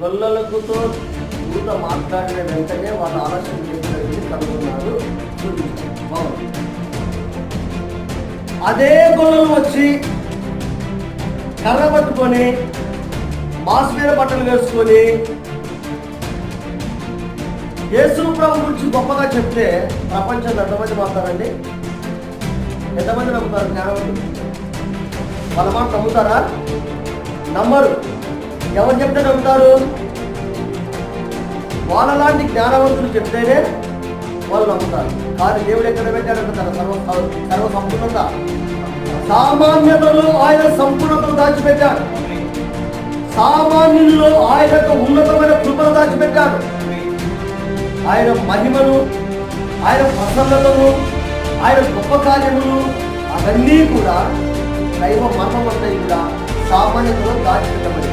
గొల్లలకుతో దూత మాట్లాడిన వెంటనే వాళ్ళు ఆలస్యం చేసినట్టు కనుగొన్నారు. అదే గొల్లలు వచ్చి కర్ర పట్టుకొని మాస్ మీద బట్టలు వేసుకొని యేసు ప్రభు గురించి గొప్పగా చెప్తే ప్రపంచంలో ఎంతమంది మాట్లాడండి ఎంతమంది నమ్ముతారు? జ్ఞానం వాళ్ళ మాట నమ్ముతారా? నమ్మరు. ఎవరు చెప్తే నమ్ముతారు? వాళ్ళలాంటి జ్ఞానవంతులు చెప్తేనే వాళ్ళు నమ్ముతారు. కానీ దేవుడు ఎక్కడ పెట్టాడంటే తన సర్వ సర్వ సంపూర్ణత సామాన్యతలో ఆయన సంపూర్ణతను దాచిపెట్టాడు. సామాన్యుల్లో ఆయన యొక్క ఉన్నతమైన కృపను దాచిపెట్టాడు. ఆయన మహిమను ఆయన ప్రసన్నతను ఆయన గొప్ప కార్యములు అవన్నీ కూడా దైవ మర్మమంతా కూడా సామాన్యతలో దాచిపెట్టబడి